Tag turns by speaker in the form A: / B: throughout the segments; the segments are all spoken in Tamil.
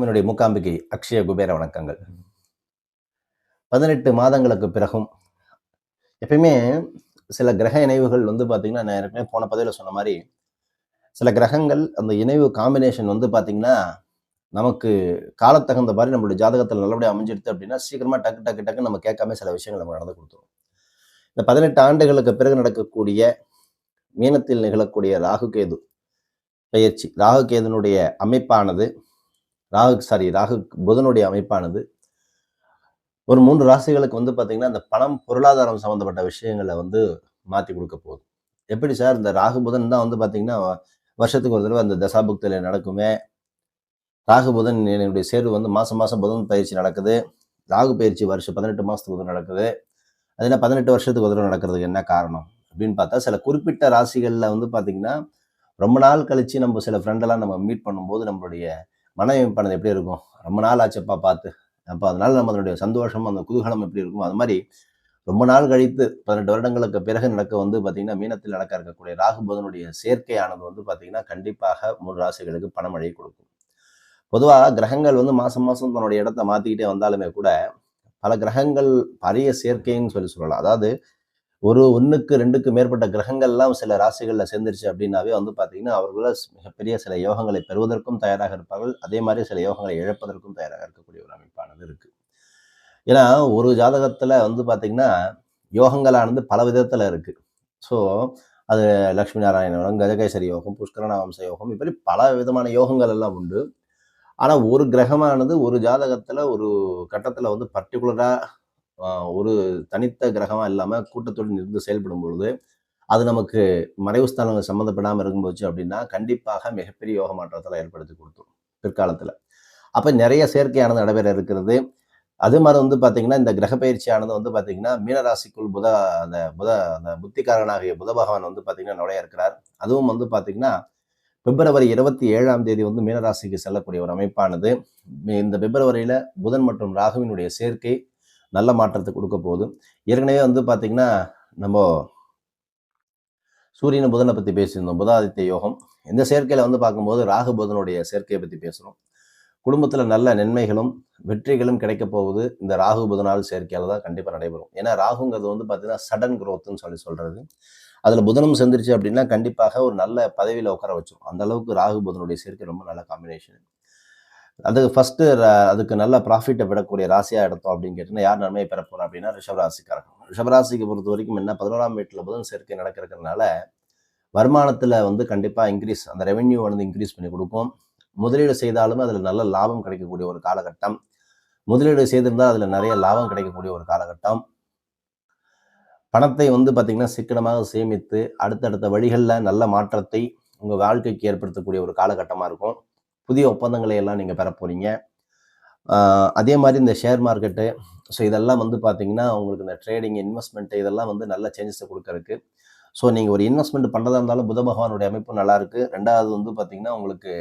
A: என்னுடைய மூக்காம்பிகை அக்ஷய குபேர வணக்கங்கள். பதினெட்டு மாதங்களுக்கு பிறகும் எப்பயுமே சில கிரக இணைவுகள் வந்து பார்த்தீங்கன்னா நான் ஏற்கனவே போன பதவியில் சொன்ன மாதிரி சில கிரகங்கள் அந்த இணைவு காம்பினேஷன் வந்து பார்த்தீங்கன்னா நமக்கு காலத்தகுந்த மாதிரி நம்மளுடைய ஜாதகத்தில் நல்லபடியாக அமைஞ்சிடுது அப்படின்னா சீக்கிரமாக டக்கு டக்கு டக்கு நம்ம கேட்காம சில விஷயங்கள் நம்ம நடந்து கொடுத்துரும். இந்த பதினெட்டு ஆண்டுகளுக்கு பிறகு நடக்கக்கூடிய மீனத்தில் நிகழக்கூடிய ராகு கேது பயிற்சி ராகு கேதுனுடைய அமைப்பானது ராகு சாரி ராகு புதனுடைய அமைப்பானது. ஒரு மூன்று ராசிகளுக்கு வந்து பார்த்தீங்கன்னா அந்த பணம் பொருளாதாரம் சம்மந்தப்பட்ட விஷயங்களை வந்து மாற்றி கொடுக்க போகுது. எப்படி சார் இந்த ராகு புதன் தான் வந்து பார்த்தீங்கன்னா வருஷத்துக்கு ஒரு தடவை அந்த தசாபுக்தியில் நடக்குமே. ராகு புதன் என்னுடைய சேர்வு வந்து மாதம் மாதம் புதன் பயிற்சி நடக்குது. ராகு பயிற்சி வருஷம் பதினெட்டு மாதத்துக்கு ஒரு நடக்குது. அதில் பதினெட்டு வருஷத்துக்கு ஒரு தடவை நடக்கிறதுக்கு என்ன காரணம்? அப்படின்னு பார்த்தா சில குறிப்பிட்ட ராசிகளில் வந்து பார்த்தீங்கன்னா ரொம்ப நாள் கழித்து நம்ம சில ஃப்ரெண்டெல்லாம் நம்ம மீட் பண்ணும்போது நம்மளுடைய மனமைப்பானது எப்படி இருக்கும்? ரொம்ப நாள் ஆச்சப்பா பார்த்து. அப்போ அதனால நம்ம அதனுடைய சந்தோஷம் அந்த குதூகலம் எப்படி இருக்கும்? அது மாதிரி ரொம்ப நாள் கழித்து பதினெட்டு வருடங்களுக்கு பிறகு நடக்க வந்து பார்த்தீங்கன்னா மீனத்தில் நடக்க இருக்கக்கூடிய ராகுபோதனுடைய சேர்க்கையானது வந்து பார்த்தீங்கன்னா கண்டிப்பாக மூன்று ராசிகளுக்கு பணமழை கொடுக்கும். பொதுவாக கிரகங்கள் வந்து மாதம் மாதம் தன்னுடைய இடத்த மாற்றிக்கிட்டே வந்தாலுமே கூட பல கிரகங்கள் பழைய சேர்க்கைன்னு சொல்லி சொல்லலாம். அதாவது ஒரு ஒன்றுக்கு ரெண்டுக்கு மேற்பட்ட கிரகங்கள்லாம் சில ராசிகளில் சேர்ந்துருச்சு அப்படின்னாவே வந்து பார்த்தீங்கன்னா அவர்கள மிகப்பெரிய சில யோகங்களை பெறுவதற்கும் தயாராக இருப்பார்கள். அதே மாதிரி சில யோகங்களை இழப்பதற்கும் தயாராக இருக்கக்கூடிய ஒரு அமைப்பானது இருக்குது ஏன்னா ஒரு ஜாதகத்தில் வந்து பார்த்திங்கன்னா யோகங்களானது பல விதத்தில் இருக்குது ஸோ அது லக்ஷ்மி நாராயண யோகம் கஜகேசரி யோகம் புஷ்கரணாவம்ச யோகம் இப்படி பல விதமான யோகங்கள் எல்லாம் உண்டு. ஆனால் ஒரு கிரகமானது ஒரு ஜாதகத்தில் ஒரு கட்டத்தில் வந்து பர்டிகுலராக ஒரு தனித்த கிரகமாக இல்லாமல் கூட்டத்துடன் இருந்து செயல்படும் பொழுது அது நமக்கு மறைவு ஸ்தானங்கள் சம்மந்தப்படாமல் இருக்கும்போச்சு அப்படின்னா கண்டிப்பாக மிகப்பெரிய யோக மாற்றத்தில் ஏற்படுத்தி கொடுத்துரும் பிற்காலத்தில். அப்போ நிறைய செயற்கையானது நடைபெற இருக்கிறது. அது மாதிரி வந்து பார்த்தீங்கன்னா இந்த கிரக பயிற்சியானது வந்து பார்த்தீங்கன்னா மீனராசிக்குள் புத அந்த புத அந்த புத்திகாரனாகிய புத பகவான் வந்து பார்த்தீங்கன்னா நுழைய இருக்கிறார். அதுவும் வந்து பார்த்தீங்கன்னா பிப்ரவரி இருபத்தி ஏழாம் தேதி வந்து மீனராசிக்கு செல்லக்கூடிய ஒரு அமைப்பானது. இந்த பிப்ரவரியில் புதன் மற்றும் ராகுவினுடைய சேர்க்கை நல்ல மாற்றத்தை கொடுக்க போகுது. ஏற்கனவே வந்து பார்த்திங்கன்னா நம்ம சூரியன் புதனை பற்றி பேசியிருந்தோம். புதாதித்ய யோகம். இந்த சேர்க்கையில் வந்து பார்க்கும்போது ராகு புதனுடைய சேர்க்கையை பற்றி பேசுகிறோம் குடும்பத்தில் நல்ல நன்மைகளும் வெற்றிகளும் கிடைக்க போகுது. இந்த ராகு புதனால் சேர்க்கையால் தான் கண்டிப்பாக நடைபெறும். ஏன்னா ராகுங்கிறது வந்து பார்த்திங்கன்னா சடன் குரோத்துன்னு சொல்லி சொல்கிறது அதில் புதனும் சேர்ந்துருச்சு அப்படின்னா கண்டிப்பாக ஒரு நல்ல பதவியில் உட்கார வச்சிடும் அந்த அளவுக்கு ராகு புதனுடைய சேர்க்கை ரொம்ப நல்ல காம்பினேஷன் அது ஃபர்ஸ்ட் அதுக்கு நல்ல ப்ராஃபிட்டை விடக்கூடிய ராசியாக எடுத்தோம் அப்படின்னு கேட்டிங்கன்னா யார் நன்மையை பெற போகிறோம் அப்படின்னா ரிஷபராசிக்காரங்க ரிஷபராசிக்கு பொறுத்த வரைக்கும் என்ன பதினோராம் வீட்டில் புதன் சேர்க்கை நடக்கிறதுனால வருமானத்தில் வந்து கண்டிப்பாக இன்க்ரீஸ் அந்த ரெவென்யூ வந்து இன்க்ரீஸ் பண்ணி கொடுக்கும் முதலீடு செய்தாலுமே அதில் நல்ல லாபம் கிடைக்கக்கூடிய ஒரு காலகட்டம். முதலீடு செய்திருந்தால் அதில் நிறைய லாபம் கிடைக்கக்கூடிய ஒரு காலகட்டம். பணத்தை வந்து பார்த்திங்கன்னா சிக்கனமாக சேமித்து அடுத்தடுத்த வழிகளில் நல்ல மாற்றத்தை உங்கள் வாழ்க்கைக்கு ஏற்படுத்தக்கூடிய ஒரு காலகட்டமாக இருக்கும். புதிய ஒப்பந்தங்களை எல்லாம் நீங்கள் பெற போகிறீங்க அதே மாதிரி இந்த ஷேர் மார்க்கெட்டு ஸோ இதெல்லாம் வந்து பார்த்தீங்கன்னா உங்களுக்கு இந்த ட்ரேடிங் இன்வெஸ்ட்மெண்ட் இதெல்லாம் வந்து நல்ல சேஞ்சஸை கொடுக்கறதுக்கு. ஸோ நீங்கள் ஒரு இன்வெஸ்ட்மெண்ட் பண்ணுறதா இருந்தாலும் புத பகவானுடைய அமைப்பும் நல்லாயிருக்கு ரெண்டாவது வந்து பார்த்தீங்கன்னா உங்களுக்கு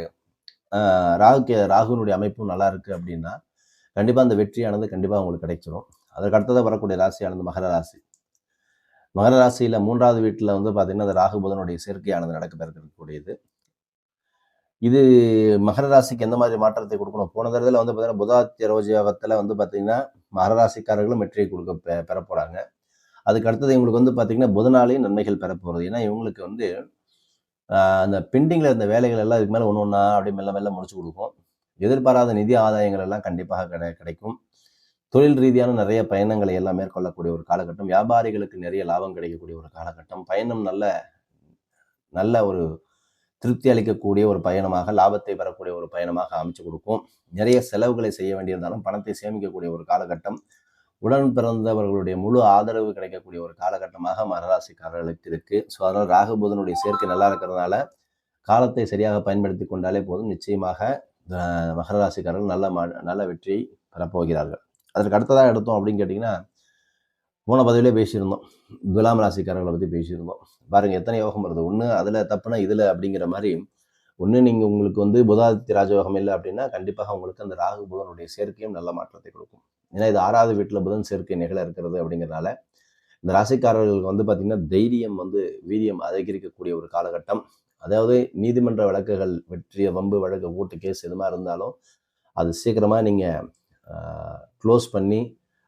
A: ஆஹ், ராகு ராகுனுடைய அமைப்பும் நல்லா இருக்குது அப்படின்னா கண்டிப்பாக அந்த வெற்றியானது கண்டிப்பாக உங்களுக்கு கிடைச்சிரும். அதற்கு அடுத்ததாக வரக்கூடிய ராசியானது மகர ராசி. மகர ராசியில் மூன்றாவது வீட்டில் வந்து பார்த்தீங்கன்னா அந்த ராகு புதனுடைய சேர்க்கையானது நடக்க இருக்கக்கூடியது இது மகர ராசிக்கு எந்த மாதிரி மாற்றத்தை கொடுக்கணும்? போன தடவை வந்து பார்த்தீங்கன்னா புதாத்திய ரோஜயோகத்தில் வந்து பார்த்தீங்கன்னா மகர ராசிக்காரர்களும் வெற்றியை கொடுக்க பெ பெற போகிறாங்க அதுக்கு அடுத்தது இவங்களுக்கு வந்து பார்த்தீங்கன்னா புதனாலையும் நன்மைகள் பெற போகிறது ஏன்னா இவங்களுக்கு வந்து அந்த பெண்டிங்கில் இருந்த வேலைகள் எல்லாம் இதுக்கு மேலே ஒன்று ஒன்றா அப்படி மெல்ல மெல்ல முடிச்சு கொடுக்கும். எதிர்பாராத நிதி ஆதாயங்கள் எல்லாம் கண்டிப்பாக கிடை கிடைக்கும். தொழில் ரீதியான நிறைய பயணங்களை எல்லாம் மேற்கொள்ளக்கூடிய ஒரு காலகட்டம். வியாபாரிகளுக்கு நிறைய லாபம் கிடைக்கக்கூடிய ஒரு காலகட்டம். பயணம் நல்ல நல்ல ஒரு திருப்தி அளிக்கக்கூடிய ஒரு பயணமாக லாபத்தை பெறக்கூடிய ஒரு பயணமாக அமைச்சு கொடுக்கும். நிறைய செலவுகளை செய்ய வேண்டியிருந்தாலும் பணத்தை சேமிக்கக்கூடிய ஒரு காலகட்டம் உடன் பிறந்தவர்களுடைய முழு ஆதரவு கிடைக்கக்கூடிய ஒரு காலகட்டமாக மகராசிக்காரர்களுக்கு இருக்கு. ஸோ அதனால் ராகுபுதனுடைய சேர்க்கை நல்லா இருக்கிறதுனால காலத்தை சரியாக பயன்படுத்தி கொண்டாலே போதும். நிச்சயமாக மகர ராசிக்காரர்கள் நல்ல ம நல்ல வெற்றியை பெறப்போகிறார்கள். அதற்கு அடுத்ததாக எடுத்தோம் அப்படின்னு கேட்டிங்கன்னா போன பதவியிலே பேசியிருந்தோம். துலாம் ராசிக்காரர்களை பற்றி பேசியிருந்தோம். பாருங்கள் எத்தனை யோகம் வருது? ஒன்று அதில் தப்புனா இதில் அப்படிங்கிற மாதிரி ஒன்று நீங்கள் உங்களுக்கு வந்து புதாதித்ய ராஜயோகம் இல்லை அப்படின்னா கண்டிப்பாக உங்களுக்கு அந்த ராகு புதனுடைய சேர்க்கையும் நல்ல மாற்றத்தை கொடுக்கும். ஏன்னா இது ஆறாவது வீட்டில் புதன் சேர்க்கை நிகழ இருக்கிறது அப்படிங்கிறனால இந்த ராசிக்காரர்களுக்கு வந்து பார்த்திங்கன்னா தைரியம் வந்து வீரியம் அதிகரிக்கக்கூடிய ஒரு காலகட்டம். அதாவது நீதிமன்ற வழக்குகள் வெற்றிய வம்பு வழக்கு ஓட்டு கேஸ் எதுமா இருந்தாலும் அது சீக்கிரமாக நீங்கள் க்ளோஸ் பண்ணி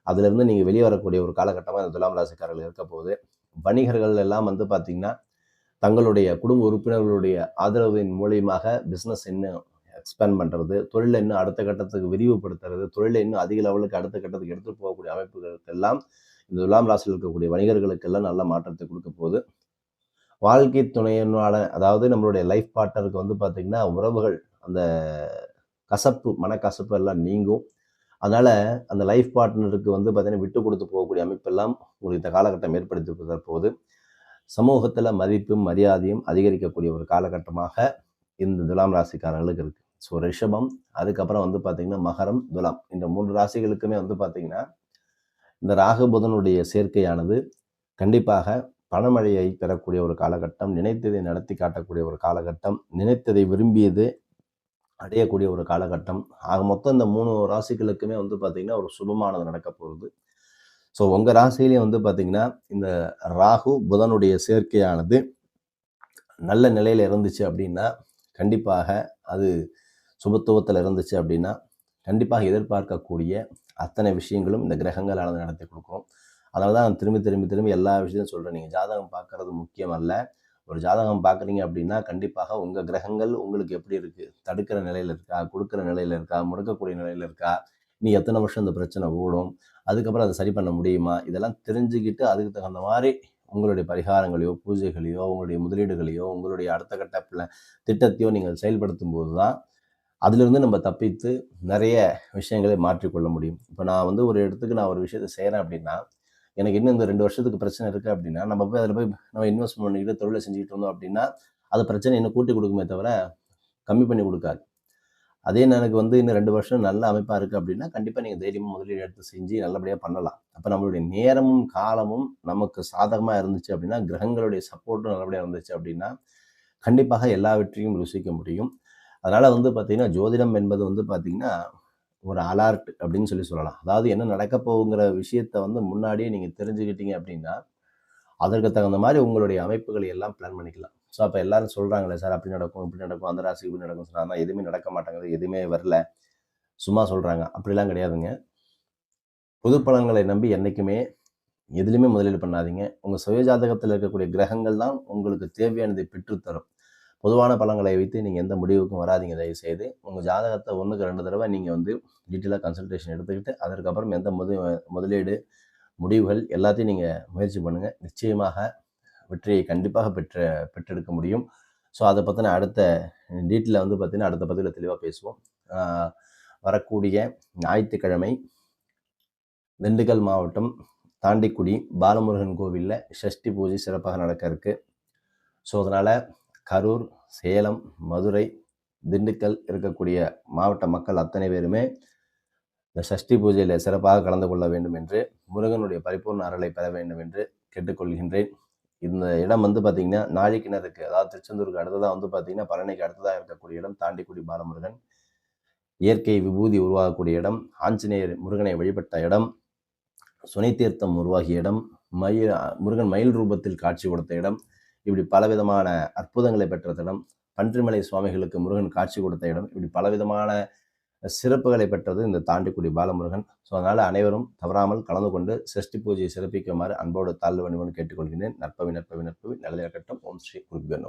A: அதிலிருந்து நீங்கள் வெளியே வரக்கூடிய ஒரு காலகட்டமாக இந்த துலாம் ராசிக்காரர்கள் இருக்க போகுது. வணிகர்கள் எல்லாம் வந்து பார்த்திங்கன்னா தங்களுடைய குடும்ப உறுப்பினர்களுடைய ஆதரவின் மூலியமாக பிஸ்னஸ் இன்னும் எக்ஸ்பேண்ட் பண்ணுறது தொழிலை இன்னும் அடுத்த கட்டத்துக்கு விரிவுபடுத்துறது தொழிலை இன்னும் அதிக லெவலுக்கு அடுத்த கட்டத்துக்கு எடுத்துகிட்டு போகக்கூடிய அமைப்புகளுக்கெல்லாம் இந்த துலாம் ராசியில் இருக்கக்கூடிய வணிகர்களுக்கெல்லாம் நல்ல மாற்றத்தை கொடுக்க போகுது. வாழ்க்கை துணையினால அதாவது நம்மளுடைய லைஃப் பார்ட்னருக்கு வந்து பார்த்திங்கன்னா உறவுகள் அந்த கசப்பு மனக்கசப்பு எல்லாம் நீங்கும். அதனால் அந்த லைஃப் பார்ட்னருக்கு வந்து பார்த்திங்கன்னா விட்டு கொடுத்து போகக்கூடிய அமைப்பெல்லாம் உங்களுக்கு இந்த காலகட்டம் ஏற்படுத்தி போது சமூகத்தில் மதிப்பும் மரியாதையும் அதிகரிக்கக்கூடிய ஒரு காலகட்டமாக இந்த துலாம் ராசிக்காரர்களுக்கு இருக்குது ஸோ ரிஷபம் அதுக்கப்புறம் வந்து பார்த்திங்கன்னா மகரம் துலாம் இந்த மூன்று ராசிகளுக்குமே வந்து பார்த்திங்கன்னா இந்த ராகுபுதனுடைய சேர்க்கையானது கண்டிப்பாக பணமழையை பெறக்கூடிய ஒரு காலகட்டம் நினைத்ததை நடத்தி காட்டக்கூடிய ஒரு காலகட்டம் நினைத்ததை விரும்பியது அடையக்கூடிய ஒரு காலகட்டம். ஆக மொத்தம் இந்த மூணு ராசிகளுக்குமே வந்து பார்த்திங்கன்னா ஒரு சுபமானது நடக்க போகுது. ஸோ உங்கள் ராசியிலையும் வந்து பார்த்திங்கன்னா இந்த ராகு புதனுடைய சேர்க்கையானது நல்ல நிலையில் இருந்துச்சு அப்படின்னா கண்டிப்பாக அது சுபத்துவத்தில் இருந்துச்சு அப்படின்னா கண்டிப்பாக எதிர்பார்க்கக்கூடிய அத்தனை விஷயங்களும் இந்த கிரகங்களானது நடத்தி கொடுக்கும். அதனால தான் நான் திரும்பி திரும்பி திரும்பி எல்லா விஷயத்தையும் சொல்கிறேன் நீங்கள் ஜாதகம் பார்க்குறது முக்கியம் அல்ல. ஒரு ஜாதகம் பார்க்குறீங்க அப்படின்னா கண்டிப்பாக உங்கள் கிரகங்கள் உங்களுக்கு எப்படி இருக்குது தடுக்கிற நிலையில் இருக்கா? கொடுக்குற நிலையில் இருக்கா? முடக்கக்கூடிய நிலையில் இருக்கா? நீ எத்தனை வருஷம் இந்த பிரச்சனை ஓடும்? அதுக்கப்புறம் அதை சரி பண்ண முடியுமா? இதெல்லாம் தெரிஞ்சுக்கிட்டு அதுக்கு தகுந்த மாதிரி உங்களுடைய பரிகாரங்களையோ பூஜைகளையோ உங்களுடைய முதலீடுகளையோ உங்களுடைய அடுத்த கட்ட திட்டத்தையோ நீங்கள் செயல்படுத்தும் போது தான் அதிலிருந்து நம்ம தப்பித்து நிறைய விஷயங்களை மாற்றிக்கொள்ள முடியும். இப்போ நான் வந்து ஒரு இடத்துக்கு நான் ஒரு விஷயத்தை செய்கிறேன் அப்படின்னா எனக்கு இன்னும் இந்த ரெண்டு வருஷத்துக்கு பிரச்சனை இருக்குது அப்படின்னா நம்ம போய் அதில் போய் நம்ம இன்வெஸ்ட் பண்ணிக்கிட்டு தொழிலை செஞ்சுக்கிட்டு இருந்தோம் அப்படின்னா அது பிரச்சனை இன்னும் கூட்டி கொடுக்குமே தவிர கம்மி பண்ணி கொடுக்காது. அதே எனக்கு வந்து இன்னும் ரெண்டு வருஷம் நல்ல அமைப்பாக இருக்குது அப்படின்னா கண்டிப்பாக நீங்கள் தைரியமாக முதலீடு எடுத்து செஞ்சு நல்லபடியாக பண்ணலாம். அப்போ நம்மளுடைய நேரமும் காலமும் நமக்கு சாதகமாக இருந்துச்சு அப்படின்னா கிரகங்களுடைய சப்போர்ட்டும் நல்லபடியாக இருந்துச்சு அப்படின்னா கண்டிப்பாக எல்லாவற்றையும் ருசிக்க முடியும். அதனால் வந்து பார்த்திங்கன்னா ஜோதிடம் என்பது வந்து பார்த்திங்கன்னா ஒரு அலார்ட் அப்படின்னு சொல்லி சொல்லலாம். அதாவது என்ன நடக்க போகுங்கிற விஷயத்த வந்து முன்னாடியே நீங்கள் தெரிஞ்சுக்கிட்டீங்க அப்படின்னா அதற்கு தகுந்த மாதிரி உங்களுடைய அமைப்புகளை எல்லாம் பிளான் பண்ணிக்கலாம். ஸோ அப்போ எல்லாரும் சொல்கிறாங்களே சார் அப்படி நடக்கும் இப்படி நடக்கும் அந்த ராசிக்கு இப்படி நடக்கும் சார் ஆனால் எதுவுமே நடக்க மாட்டேங்குது எதுவுமே வரல. சும்மா சொல்கிறாங்க அப்படிலாம் கிடையாதுங்க. பொது பலன்களை நம்பி என்றைக்குமே எதுலையுமே முதலீடு பண்ணாதீங்க. உங்கள் சுயஜாதகத்தில் இருக்கக்கூடிய கிரகங்கள் தான் உங்களுக்கு தேவையானதை பெற்றுத்தரும். பொதுவான பலன்களை வைத்து நீங்கள் எந்த முடிவுக்கும் வராதிங்க. தயவு செய்து உங்கள் ஜாதகத்தை ஒன்றுக்கு ரெண்டு தடவை நீங்கள் வந்து டீட்டெயிலாக கன்சல்டேஷன் எடுத்துக்கிட்டு அதற்கப்புறம் எந்த முது முதலீடு முடிவுகள் எல்லாத்தையும் நீங்கள் முயற்சி பண்ணுங்கள் நிச்சயமாக வெற்றியை கண்டிப்பாக பெற்ற பெற்றெடுக்க முடியும். ஸோ அதை பற்றின அடுத்த டீட்டெயிலில் வந்து பார்த்திங்கன்னா அடுத்த பதிவில் தெளிவாக பேசுவோம். வரக்கூடிய ஞாயிற்றுக்கிழமை திண்டுக்கல் மாவட்டம் தாண்டிக்குடி பாலமுருகன் கோவிலில் ஷஷ்டி பூஜை சிறப்பாக நடக்க இருக்குது ஸோ அதனால் கரூர் சேலம் மதுரை திண்டுக்கல் இருக்கக்கூடிய மாவட்ட மக்கள் அத்தனை பேருமே இந்த சஷ்டி பூஜையில் சிறப்பாக கலந்து கொள்ள வேண்டும் என்று முருகனுடைய பரிபூர்ண அருளை பெற வேண்டும் என்று கேட்டுக்கொள்கின்றேன். இந்த இடம் வந்து பார்த்திங்கன்னா நாழிக்கிணறுக்கு அதாவது திருச்செந்தூருக்கு அடுத்ததாக வந்து பார்த்திங்கன்னா பழனிக்கு அடுத்ததாக இருக்கக்கூடிய இடம் தாண்டிக்குடி பாலமுருகன். இயற்கை விபூதி உருவாகக்கூடிய இடம் ஆஞ்சநேயர் முருகனை வழிபட்ட இடம் சுனை தீர்த்தம் உருவாகிய இடம் மயில் முருகன் மயில் ரூபத்தில் காட்சி கொடுத்த இடம் இப்படி பலவிதமான அற்புதங்களை பெற்ற இடம் பன்றிமலை சுவாமிகளுக்கு முருகன் காட்சி கொடுத்த இடம் இப்படி பலவிதமான சிறப்புகளை பெற்றது இந்த தாண்டிக்குடி பாலமுருகன். ஸோ அதனால் அனைவரும் தவறாமல் கலந்து கொண்டு சஷ்டி பூஜையை சிறப்பிக்குமாறு அன்போடு தாழ்வு வணிவன் கேட்டுக்கொள்கிறேன். நற்பவி நற்பவி நற்பவி. நல்ல கட்டம். ஓம் ஸ்ரீ குருபியன்